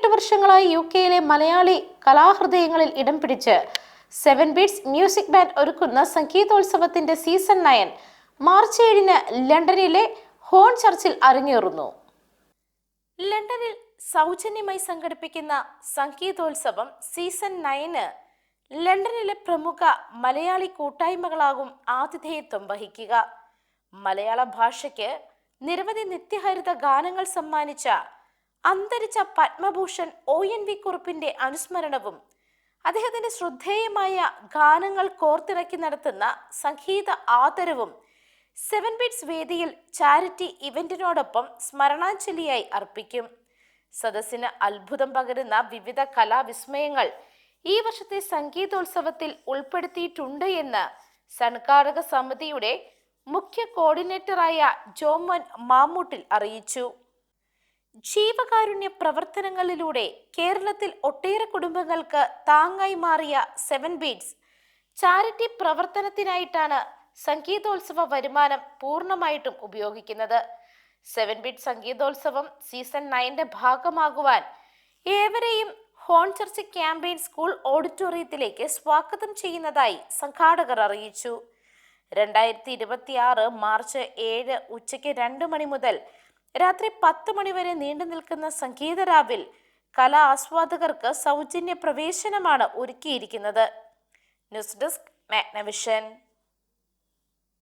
എട്ട് വർഷങ്ങളായി യു കെയിലെ മലയാളി കലാഹൃദയങ്ങളിൽ ഇടം പിടിച്ച് സെവൻ ബീറ്റ്സ് മ്യൂസിക് ബാൻഡ് ഒരുക്കുന്ന സംഗീതോത്സവത്തിന്റെ സീസൺ നയൻ മാർച്ച് ഏഴിന് ലണ്ടനിലെ ഹോൺ ചർച്ചിൽ അരങ്ങേറുന്നു. ലണ്ടനിൽ സൗജന്യമായി സംഘടിപ്പിക്കുന്ന സംഗീതോത്സവം സീസൺ നയന് ലണ്ടനിലെ പ്രമുഖ മലയാളി കൂട്ടായ്മകളാകും ആതിഥേയത്വം വഹിക്കുക. മലയാള ഭാഷയ്ക്ക് നിരവധി നിത്യഹരിത ഗാനങ്ങൾ സമ്മാനിച്ച അന്തരിച്ച പത്മഭൂഷൺ ഒ എൻ വി കുറുപ്പിന്റെ അനുസ്മരണവും അദ്ദേഹത്തിന്റെ ശ്രദ്ധേയമായ ഗാനങ്ങൾ കോർത്തിണക്കി നടത്തുന്ന സംഗീത ആദരവും സെവൻ ബീറ്റ്സ് വേദിയിൽ ചാരിറ്റി ഇവന്റിനോടൊപ്പം സ്മരണാഞ്ജലിയായി അർപ്പിക്കും. സദസ്സിന് അത്ഭുതം പകരുന്ന വിവിധ കലാവിസ്മയങ്ങൾ ഈ വർഷത്തെ സംഗീതോത്സവത്തിൽ ഉൾപ്പെടുത്തിയിട്ടുണ്ട് എന്ന് സംഘാടക സമിതിയുടെ മുഖ്യ കോർഡിനേറ്ററായ ജോമൻ മാമൂട്ടിൽ അറിയിച്ചു. ജീവകാരുണ്യ പ്രവർത്തനങ്ങളിലൂടെ കേരളത്തിൽ ഒട്ടേറെ കുടുംബങ്ങൾക്ക് താങ്ങായി മാറിയ സെവൻ ബീഡ്സ് ചാരിറ്റി പ്രവർത്തനത്തിനായിട്ടാണ് സംഗീതോത്സവ വരുമാനം പൂർണമായിട്ടും ഉപയോഗിക്കുന്നത്. സെവൻ ബീറ്റ് സംഗീതോത്സവം സീസൺ നയന്റെ ഭാഗമാകുവാൻ ഏവരെയും ഹോൺ ചർച്ച് ക്യാമ്പയിൻ സ്കൂൾ ഓഡിറ്റോറിയത്തിലേക്ക് സ്വാഗതം ചെയ്യുന്നതായി സംഘാടകർ അറിയിച്ചു. രണ്ടായിരത്തി ഇരുപത്തി ആറ് മാർച്ച് ഏഴ് ഉച്ചയ്ക്ക് രണ്ട് മണി മുതൽ രാത്രി പത്ത് മണിവരെ നീണ്ടു നിൽക്കുന്ന സംഗീതരാവിൽ കലാ ആസ്വാദകർക്ക് സൗജന്യ പ്രവേശനമാണ് ഒരുക്കിയിരിക്കുന്നത്. News desk Magnavision.